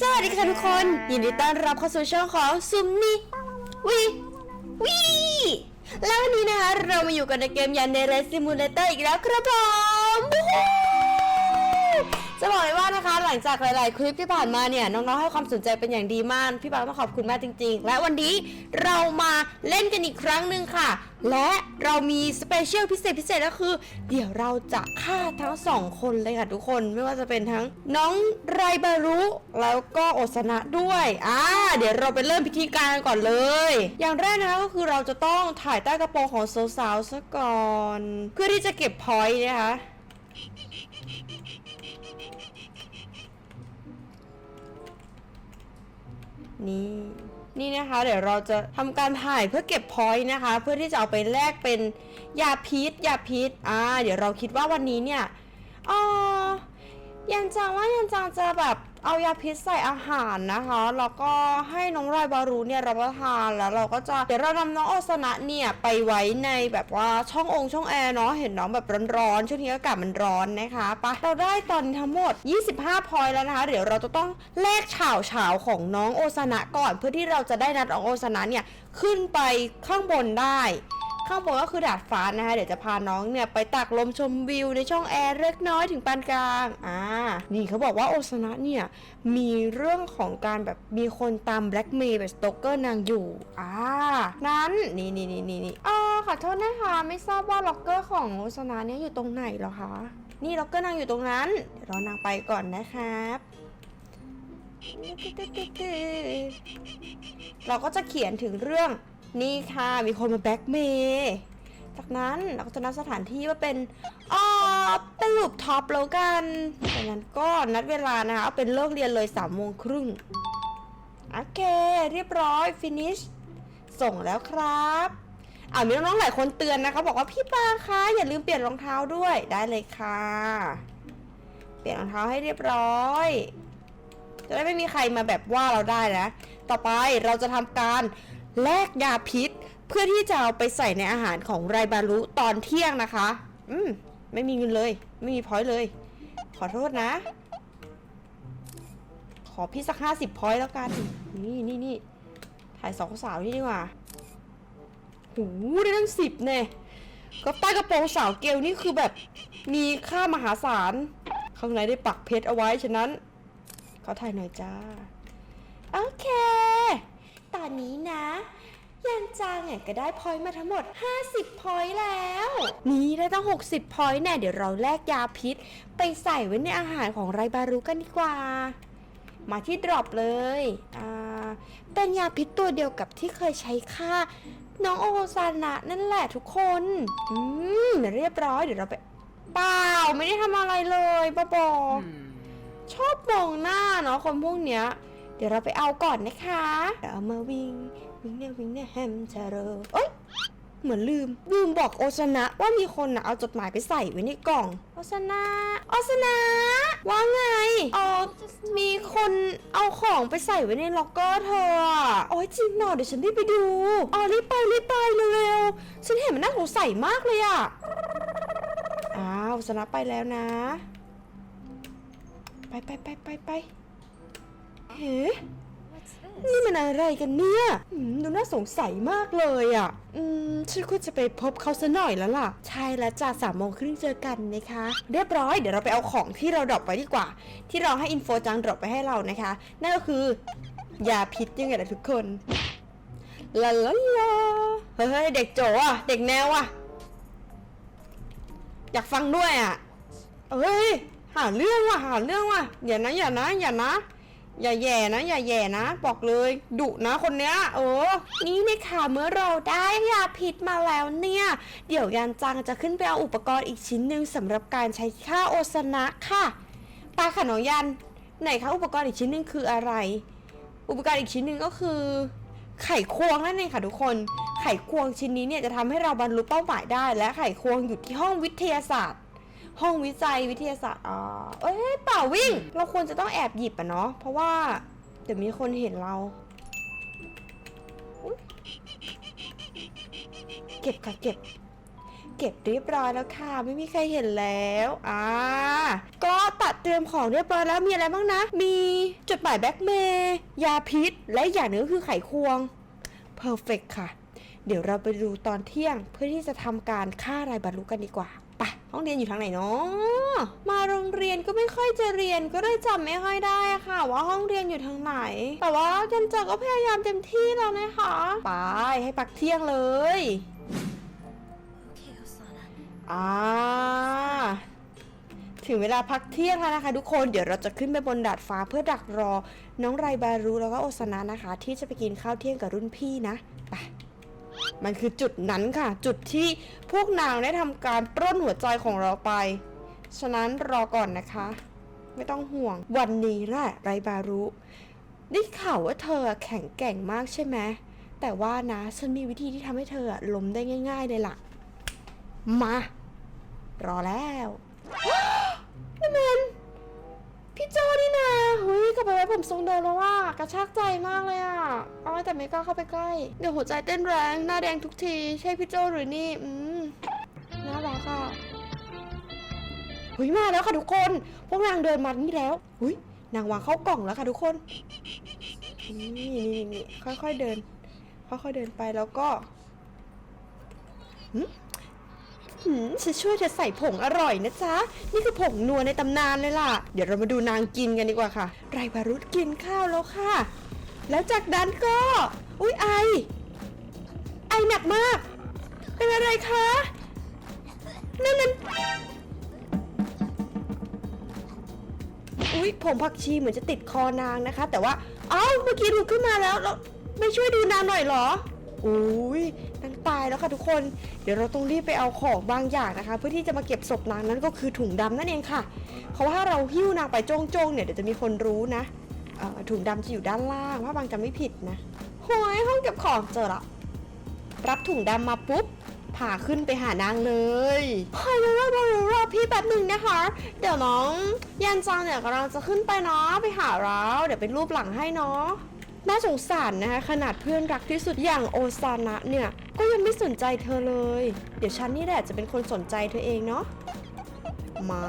สวัสดีค่ะทุกคน ยินดีต้อนรับเข้าสู่ช่องของซุมนี่วีวีแล้ววันนี้นะคะ เรามาอยู่กันในเกมยันเดเรซิมูเลเตอร์อีกแล้วครับผมวู้ฮู้ จะบอกเลยว่านะคะหลังจากหลาย ๆ คลิปที่ผ่านมาเนี่ยน้อง ๆ ให้ความสนใจเป็นอย่างดีมาก พี่ปาต้องขอบคุณมากจริง ๆ และวันนี้เรามาเล่นกันอีกครั้งหนึ่งค่ะ และเรามีสเปเชียลพิเศษพิเศษก็คือ เดี๋ยวเราจะฆ่าทั้งสองคนเลยค่ะทุกคนไม่ว่าจะเป็นทั้งน้องไรบารุแล้วก็โอสนะด้วยอ่าเดี๋ยวเราไปเริ่มพิธีการก่อนเลย อย่างแรกนะคะก็คือเราจะต้องถ่ายใต้กระโปรงของสาวๆซะก่อน เพื่อที่จะเก็บพอยต์นะคะ นี่นี่นะคะเดี๋ยวเราจะทำการถ่ายเพื่อเก็บพอยต์นะคะ เพื่อที่จะเอาไปแลกเป็นยาพิษยาพิษอ่าเดี๋ยวเราคิดว่าวันนี้เนี่ยอ๋อ ยันจังว่ายันจังจะแบบเอายาพิษใส่อาหารนะคะ แล้วก็ให้น้องไรบารูเนี่ยรับประทานแล้วเราก็จะเดี๋ยวเรานำน้องโอสนะเนี่ยไปไว้ในแบบว่าช่ององค์ช่องแอร์เนาะเห็นน้องแบบร้อนๆช่วงนี้อากาศมันร้อนนะคะไปะเราได้ตอนทั้งหมด 25 พอยแล้วนะคะ เดี๋ยวเราจะต้องแลกฉาวฉาวของน้องโอสนะก่อน เพื่อที่เราจะได้นัดน้องโอสนะเนี่ยขึ้นไปข้างบนได้ ข้างบนก็คือดาดฟ้านะคะ เดี๋ยวจะพาน้องเนี่ยไปตักลมชมวิวในช่องแอร์เล็กน้อยถึงปานกลาง อ่า นี่เขาบอกว่าโอซานะเนี่ยมีเรื่องของการแบบมีคนตามแบล็กเมย์แบบสโตเกอร์นางอยู่ อ่า นั้น นี่นี่นี่นี่นี่อ่าขอโทษนะคะ ไม่ทราบว่าล็อกเกอร์ของโอซานะเนี่ยอยู่ตรงไหนเหรอคะ นี่ล็อกเกอร์นางอยู่ตรงนั้น เดี๋ยวรอนางไปก่อนนะครับเราก็จะเขียนถึงเรื่อง นี่ค่ะ มีคนมาแบ็กเมย์จากนั้นเราก็จะนัดสถานที่ว่าเป็นอ๋อเป็นลูปท็อปแล้วกันจากนั้นก็นัดเวลานะคะเอาเป็นเลิกเรียนเลย3ามโมงครึ่งโอเค เรียบร้อยฟินิชส่งแล้วครับอ่ามีน้องๆหลายคนเตือนนะคะบอกว่าพี่ปาคะอย่าลืมเปลี่ยนรองเท้าด้วยได้เลยค่ะ เปลี่ยนรองเท้าให้เรียบร้อยจะได้ไม่มีใครมาแบบว่าเราได้นะ ต่อไปเราจะทำการ แลกยาพิษ เพื่อที่จะเอาไปใส่ในอาหารของไรบารุตอนเที่ยงนะคะ อืม ไม่มีเงินเลย ไม่มีพอยต์เลย ขอโทษนะ ขอพี่สักห้าสิบพอยต์แล้วกัน นี่นี่นี่ถ่ายสองสาวนี่ดีกว่าหูได้ตั้งสิบเนี่ยก็ใต้กระโปรงสาวเกลนี่คือแบบมีค่ามหาศาล ข้างในได้ปักเพชรเอาไว้ฉะนั้นขอถ่ายหน่อยจ้า โอเค ตอนนี้นะ ยันจางเนี่ยก็ได้พอยต์มาทั้งหมด 50 พอยต์แล้ว นี่ได้ตั้ง 60 พอยต์แน่เดี๋ยวเราแลกยาพิษ ไปใส่ไว้ในอาหารของไรบารุกันดีกว่า มาที่ดรอปเลย อ่า เป็นยาพิษตัวเดียวกับที่เคยใช้ฆ่าน้องโอซานะนั่นแหละทุกคน อืมเรียบร้อยเดี๋ยวเราไปเปล่าไม่ได้ทำอะไรเลยบ้าบอชอบมองหน้าเนาะคนพวกเนี้ยเดี๋ยวเราไปเอาก่อนนะคะเดี๋ยวเอามาวิ่ง วิ่งเนี่ยวิ่งเนี่ยแฮมเชโรเอ้ยเหมือนลืม ลืมบอกโอซานะว่ามีคนนะเอาจดหมายไปใส่ไว้ในกล่อง โอซานะ โอซานะ ว่าไงอ๋อมีคนเอาของไปใส่ไว้ในล็อกเกอร์เธออะโอ้ยจริงเหรอเดี๋ยวฉันรีบไปดูอ๋อรีบไปรีบไปเร็วๆฉันเห็นมันน่าสงสัยมากเลยอะอ้าวโอซานะไปแล้วนะ ไปไปไปไปไป เฮ้นี่มันอะไรกันเนี่ยอืมดูน่าสงสัยมากเลยอะ อืม ฉันควรจะไปพบเขาซะหน่อยแล้วล่ะ ใช่แล้วจ้าสามโมงครึ่งเจอกันนะคะ เรียบร้อย เดี๋ยวเราไปเอาของที่เราดรอปไว้ดีกว่า ที่เราให้อินโฟจังดรอปไปให้เรานะคะ นั่นก็คือยาพิษยังไงล่ะทุกคน ลาลาลา เฮ้ย เด็กโจอะ เด็กแนวอะ อยากฟังด้วยอะ เอ้ย หาเรื่องว่ะ หาเรื่องว่ะ อย่านะ อย่านะ อย่านะ อย่าแย่นะ อย่าแย่นะ บอกเลยดุนะคนเนี้ยเออนี่เนี่ยค่ะเมื่อเราได้ยาพิษมาแล้วเนี่ย เดี๋ยวยันจังจะขึ้นไปเอาอุปกรณ์อีกชิ้นหนึ่งสำหรับการใช้ฆ่าโอสนะค่ะตาค่ะน้องยัน ไหนคะอุปกรณ์อีกชิ้นหนึ่งคืออะไร อุปกรณ์อีกชิ้นหนึ่งก็คือ ไขควงนั่นเองค่ะทุกคน ไขควงชิ้นนี้เนี่ยจะทำให้เราบรรลุเป้าหมายได้ และไขควงอยู่ที่ห้องวิทยาศาสตร์ ห้องวิจัยวิทยาศาสตร์อ่าเอ้ยเปล่าวิ่ง เราควรจะต้องแอบหยิบอะเนาะเพราะว่าเดี๋ยวมีคนเห็นเราเก็บค่ะเก็บ เก็บเรียบร้อยแล้วค่ะ ไม่มีใครเห็นแล้วอ่าก็ตัดเตรียมของเรียบร้อยแล้วมีอะไรบ้างนะ มีจดหมายแบ็กเมย์ยาพิษ และอย่างนึงก็คือไขควงเพอร์เฟกค่ะ เดี๋ยวเราไปดูตอนเที่ยงเพื่อที่จะทำการฆ่ารายบรรลุกันดีกว่า ไปห้องเรียนอยู่ทางไหนเนาะมาโรงเรียนก็ไม่ค่อยจะเรียนก็เลยจำไม่ค่อยได้ค่ะ ว่าห้องเรียนอยู่ทางไหน แต่ว่าจันเจอก็พยายามเต็มที่แล้วนะคะไปให้พักเที่ยงเลยอ่าถึงเวลาพักเที่ยงแล้วนะคะ ทุกคนเดี๋ยวเราจะขึ้นไปบนดาดฟ้าเพื่อดักรอ น้องไรบารุแล้วก็โอซานะนะคะ ที่จะไปกินข้าวเที่ยงกับรุ่นพี่นะไป มันคือจุดนั้นค่ะ จุดที่พวกนางได้ทำการปล้นหัวใจของเราไป ฉะนั้นรอก่อนนะคะ ไม่ต้องห่วง วันนี้แหละไรบารุได้ข่าวว่าเธอแข็งแกร่งมากใช่ไหมแต่ว่านะฉันมีวิธีที่ทำให้เธอล้มได้ง่าย ๆ เลยล่ะ มา รอแล้วนี่มันพี่โจนี่นะเฮ้ย กลับไปไว้ผมทรงเดิมแล้วว่ากระชากใจมากเลยอะเอาไว้แต่ไม่กล้าเข้าไปใกล้ เดี๋ยวหัวใจเต้นแรงหน้าแดงทุกที ใช่พี่โจหรือนี่ อืมน่ารักอะเฮ้ยมาแล้วค่ะทุกคน พวกนางเดินมานี่แล้วเฮ้ยนางวางเข้ากล่องแล้วค่ะทุกคน นี่นี่นี่นี่ค่อยๆเดิน ค่อยๆเดินไปแล้วก็ หืมฉันช่วยเธอใส่ผงอร่อยนะจ๊ะ นี่คือผงนัวในตำนานเลยล่ะ เดี๋ยวเรามาดูนางกินกันดีกว่าค่ะ ไรบารุษกินข้าวแล้วค่ะ แล้วจากนั้นก็ อุ้ยไอ ไอหนักมาก เป็นอะไรคะ นั่นมันอุ้ยผงผักชีเหมือนจะติดคอนางนะคะ แต่ว่า เอ้า เมื่อกี้ลุกขึ้นมาแล้วแล้วไม่ช่วยดูนางหน่อยเหรอ อุ้ยนางตายแล้วค่ะทุกคน เดี๋ยวเราต้องรีบไปเอาของบางอย่างนะคะ เพื่อที่จะมาเก็บศพนางนั้นก็คือถุงดำนั่นเองค่ะ เพราะว่าถ้าเราหิ้วนางไปจ้งๆเนี่ยเดี๋ยวจะมีคนรู้นะถุงดำจะอยู่ด้านล่างถ้าบางจำไม่ผิดนะโอ้ยห้องเก็บของเจอละรับถุงดำมาปุ๊บพาขึ้นไปหานางเลยพายรอรอรอพี่แป๊บหนึ่งนะคะ เดี๋ยวน้องยันจังเนี่ยกำลังจะขึ้นไปเนาะไปหาเรา เดี๋ยวเป็นรูปหลังให้เนาะ น่าสงสารนะคะขนาดเพื่อนรักที่สุดอย่างโอซานะเนี่ยก็ยังไม่สนใจเธอเลย เดี๋ยวฉันนี่แหละจะเป็นคนสนใจเธอเองเนาะมา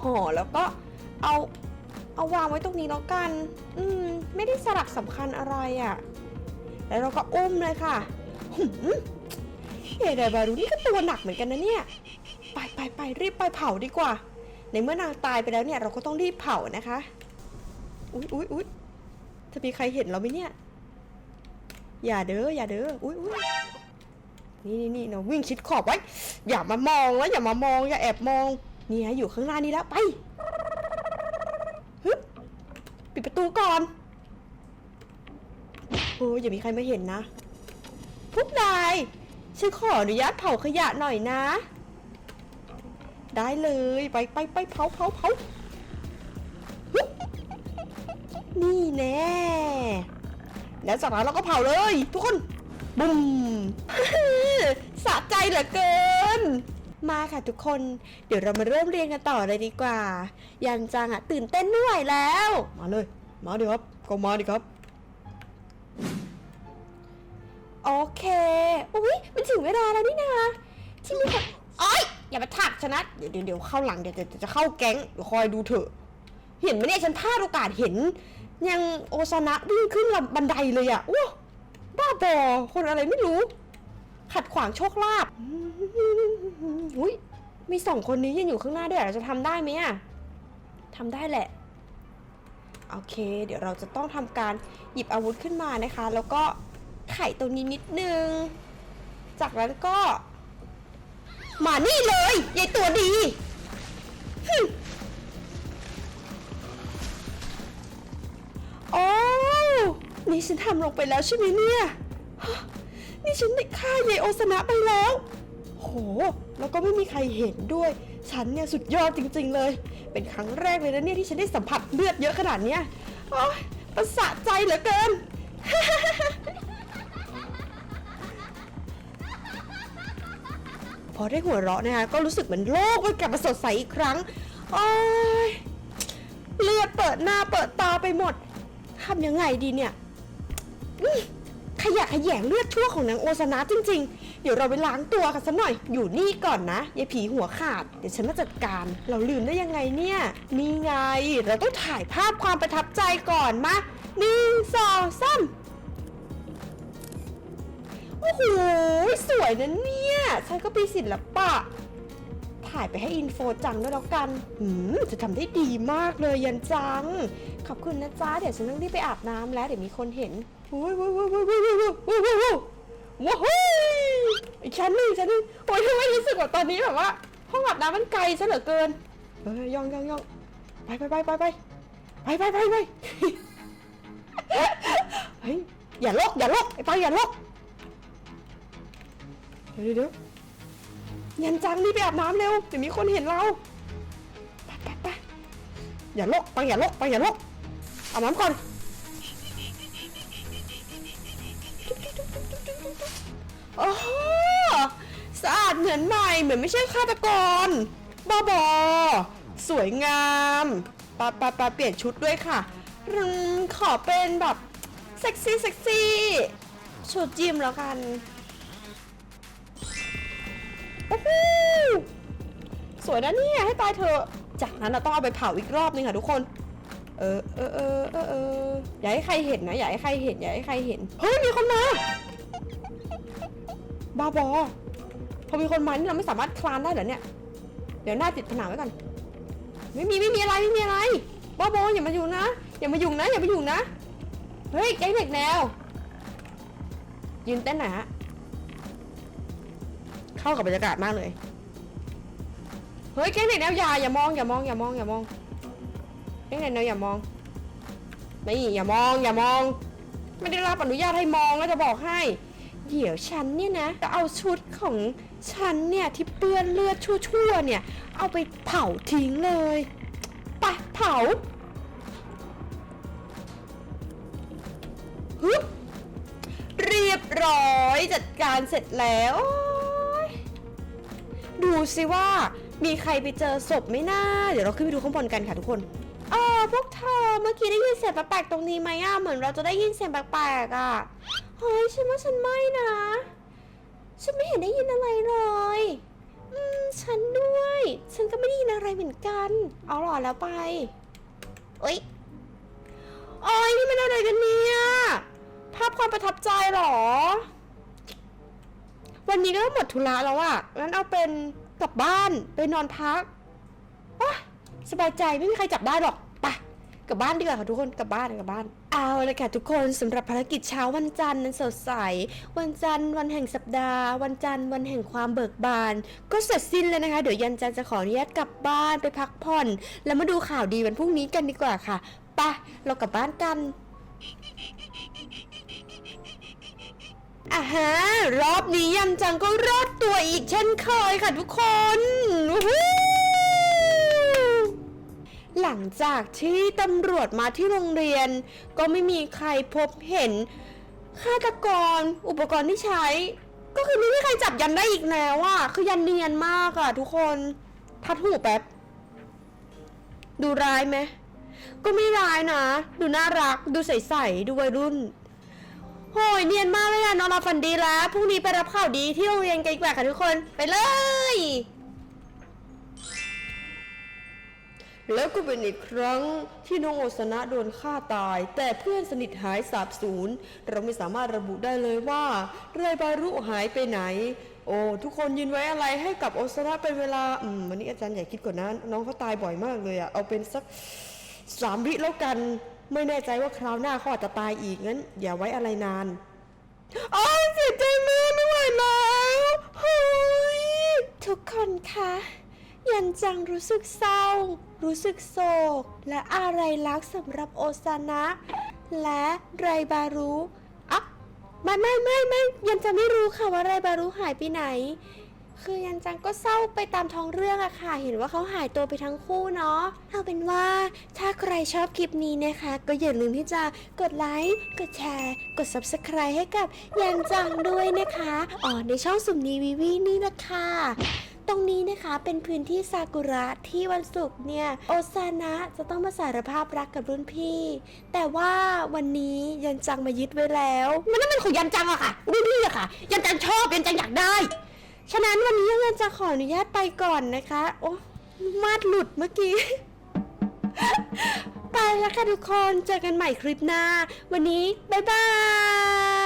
ห่อแล้วก็เอาเอาวางไว้ตรงนี้แล้วกัน อืม ไม่ได้สลักสำคัญอะไรอะ่ะ แล้วเราก็อุ้มเลยค่ะหืมเฮเดบารุนี่ก็ตัวหนักเหมือนกันนะเนี่ย ไปไปไปรีบไปเผาดีกว่า ในเมื่อนางตายไปแล้วเนี่ยเราก็ต้องรีบเผานะคะ อุ๊ยอุ๊ยอุ๊ยจะมีใครเห็นเราไหมเนี่ย อย่าเด้อ อย่าเด้อ อุ๊ยอุ๊ยนี่นี่นี่เราวิ่งชิดขอบไว้ อย่ามามองแล้วอย่ามามอง อย่าแอบมอง เนี่ไงอยู่ข้างหน้านี้แล้วไปฮึปิดประตูก่อน โอ้ยอย่ามีใครมาเห็นนะ พวกนายฉันขออนุญาตเผาขยะหน่อยนะ ได้เลย ไปไปไปเผาเผาเผา นี่แน่แล้วจากนั้นเราก็เผาเลย ทุกคนบุ้มสะใจเหลือเกิน มาค่ะทุกคน เดี๋ยวเรามาเริ่มเรียนกันต่อเลยดีกว่า ยันจังอะตื่นเต้นไม่ไหวแล้ว มาเลย มาดิครับก็มาดิครับโอเค อุ้ยมันถึงเวลาแล้วนี่นาที่มีคนโอ้ยอย่ามาถักฉันะเดี๋ยวเดี๋ยวเดี๋ยวเข้าหลังเดี๋ยวเดี๋ยวจะเข้าแก๊งเดี๋ยวคอยดูเถอะ เห็นไหมเนี่ยฉันพลาดโอกาสเห็น ยังโอซานะวิ่งขึ้นลำบันไดเลยอะว้าบ้าบอคนอะไรไม่รู้ ขัดขวางโชคลาภอุ้ยมีสองคนนี้ยืนอยู่ข้างหน้าด้วยเราจะทำได้ไหมอะทำได้แหละโอเค เดี๋ยวเราจะต้องทำการหยิบอาวุธขึ้นมานะคะ แล้วก็ไข่ตรงนี้นิดนึง จากนั้นก็ มานี่เลยยายตัวดี นี่ฉันทำลงไปแล้วใช่ไหมเนี่ยนี่ฉันได้ฆ่ายายโอสนะไปแล้ว โห แล้วก็ไม่มีใครเห็นด้วย ฉันเนี่ยสุดยอดจริง ๆ เลย เป็นครั้งแรกเลยนะเนี่ยที่ฉันได้สัมผัสเลือดเยอะขนาดเนี้ยโอ้ยประสะใจเหลือเกิน พอได้หัวเราะนะคะก็รู้สึกเหมือนโลกมันกลับมาสดใสอีกครั้ง โอ้ยเลือดเปิดหน้าเปิดตาไปหมดทำยังไงดีเนี่ย อื้อขยะแขยงเลือดชั่วของนางโอซานะจริง ๆ เดี๋ยวเราไปล้างตัวกันสักหน่อย อยู่นี่ก่อนนะยายผีหัวขาด เดี๋ยวฉันมาจัดการ เราลืมได้ยังไงเนี่ย นี่ไง เราต้องถ่ายภาพความประทับใจก่อนมาหนึ่งสองสามโอ้โห สวยนะเนี่ย ฉันก็ปีศิลปะ ถ่ายไปให้อินโฟจังด้วยแล้วกันหืม จะทำได้ดีมากเลยยันจัง ขอบคุณนะจ๊ะ เดี๋ยวฉันต้องรีบไปอาบน้ำแล้ว เดี๋ยวมีคนเห็น โอ้ยโอ้ยโอ้ยโอ้ยโอ้ยโอ้ยโอ้ยโอ้ยโอ้ยว้าวอีกชั้นหนึ่งชั้นหนึ่งโอ้ยทำไมรู้สึกว่าตอนนี้แบบว่า ห้องอาบน้ำมันไกลซะเหลือเกินเฮ้ยย่องย่องย่องไปไปไปไปไปไปไปไปไปเฮ้ยอย่าลกอย่าลกไอ้ปังอย่าลกเดี๋ยวเดี๋ยวยันจังรีบไปอาบน้ำเร็วเดี๋ยวมีคนเห็นเราไปไปไปอย่าลกปังอย่าลกปังอย่าลกอาบน้ำก่อน โอ้โหสะอาดเหมือนใหม่ เหมือนไม่ใช่ฆาตกรบ้าบอ สวยงามปาปาปาเปลี่ยนชุดด้วยค่ะอืมขอเป็นแบบเซ็กซี่เซ็กซี่ชุดจิมแล้วกัน โอ้โหสวยนะเนี่ย ให้ตายเถอะ จากนั้นเราต้องเอาไปเผาอีกรอบนึงค่ะทุกคน เออเออเออเออเอออย่าให้ใครเห็นนะ อย่าให้ใครเห็น อย่าให้ใครเห็น เฮ้ย มีคนมา บ้าบอพอมีคนมานี่เราไม่สามารถคลานได้เหรอเนี่ย เดี๋ยวหน้าติดผนังไว้ก่อนไม่มีไม่มีอะไรไม่มีอะไร บ้าบออย่ามาอยุ่นะ อย่ามาอยุ่นะ อย่ามาอยุ่นะ เฮ้ยแก๊งเด็กแนว ยืนเต้นหน่อยฮะ เข้ากับบรรยากาศมากเลย เฮ้ยแก๊งเด็กแนวอย่าอย่ามองอย่ามองอย่ามองอย่ามองแก๊งเด็กแนวอย่ามองไม่อย่ามองอย่ามอง ไม่ได้รับอนุญาตให้มองแล้วจะบอกให้ เดี๋ยวฉันเนี่ยนะจะเอาชุดของฉันเนี่ยที่เปื้อนเลือดชั่วๆเนี่ย เอาไปเผาทิ้งเลยไปเผาฮึบเรียบร้อยจัดการเสร็จแล้ว ดูสิว่ามีใครไปเจอศพไหมนะเดี๋ยวเราขึ้นไปดูข้างบนกันค่ะทุกคนเออพวกเธอเมื่อกี้ได้ยินเสียงแปลกๆตรงนี้ไหมอะเหมือนเราจะได้ยินเสียงแปลกๆอะ เฮ้ยฉันว่าฉันไม่นะ ฉันไม่เห็นได้ยินอะไรเลย อืม ฉันด้วย ฉันก็ไม่ได้ยินอะไรเหมือนกัน เอาหรอแล้วไปเอ้ยโอ้ยนี่มันอะไรกันเนี่ยภาพความประทับใจหรอ วันนี้ก็หมดธุระแล้วอะงั้นเอาเป็นกลับบ้านไปนอนพักโอ๊ยสบายใจไม่มีใครจับได้หรอก กลับบ้านดีกว่าค่ะทุกคนกลับบ้านกลับบ้าน เอาเลยค่ะทุกคนสำหรับภารกิจเช้าวันจันทร์นั้นสดใส วันจันทร์วันแห่งสัปดาห์ วันจันทร์วันแห่งความเบิกบาน ก็เสร็จสิ้นแล้วนะคะเดี๋ยวยันจันทร์จะขออนุญาตกลับบ้านไปพักผ่อน แล้วมาดูข่าวดีวันพรุ่งนี้กันดีกว่าค่ะไปเรากลับบ้านกันอ่าฮะรอบนี้ยันจังก็รอดตัวอีกเช่นเคยค่ะทุกคนวู้ หลังจากที่ตำรวจมาที่โรงเรียน ก็ไม่มีใครพบเห็นฆาตกรอุปกรณ์ที่ใช้ ก็คือไม่มีใครจับยันได้อีกแล้วอะคือยันเนียนมากอะทุกคนทัดหูแป๊บ ดูร้ายไหมก็ไม่ร้ายนะ ดูน่ารัก ดูใสๆดูวัยรุ่นโหยเนียนมากเลยอะนอนหลับฝันดีแล้วพรุ่งนี้ไปรับข่าวดีที่โรงเรียนกันดีกว่าค่ะทุกคน ไปเลย แล้วก็เป็นอีกครั้งที่น้องโอสนะโดนฆ่าตาย แต่เพื่อนสนิทหายสาบสูญเราไม่สามารถระบุได้เลยว่าไรบารุหายไปไหน โอ้ทุกคนยืนไว้อะไรให้กับโอสนะเป็นเวลาอืมวันนี้อาจารย์ใหญ่คิดก่อนนะน้องเขาตายบ่อยมากเลยอะเอาเป็นสักสามวิแล้วกัน ไม่แน่ใจว่าคราวหน้าเขาอาจจะตายอีกงั้น อย่าไว้อะไรนานอ้าวเสียใจมากไม่ไหวแล้วเฮ้ยทุกคนคะยันจังรู้สึกเศร้า รู้สึกโศกและอะไรลักสำหรับโอซานะ และไรบารุอะไม่ไม่ไม่ไม่ยันจะไม่รู้ค่ะว่าไรบารุหายไปไหน คือยันจังก็เศร้าไปตามท้องเรื่องอะค่ะ เห็นว่าเขาหายตัวไปทั้งคู่เนาะเอาเป็นว่าถ้าใครชอบคลิปนี้นะคะ ก็อย่าลืมที่จะกดไลค์กดแชร์ กด subscribe ให้กับยันจังด้วยนะคะอ๋อในช่องสุ่มนีวีวีนี่แหละคะ ตรงนี้นะคะเป็นพื้นที่ซากุระที่วันศุกร์เนี่ยโอซานะจะต้องมาสารภาพรักกับรุ่นพี่ แต่ว่าวันนี้ยันจังมายึดไว้แล้ว มันนั่นมันของยันจังอะค่ะรุ่นพี่อะค่ะ ยันจังชอบยันจังอยากได้ ฉะนั้นวันนี้ยันจังขออนุญาตไปก่อนนะคะ โอ้มาดหลุดเมื่อกี้ ไปแล้วค่ะทุกคนเจอกันใหม่คลิปหน้า วันนี้บ๊ายบาย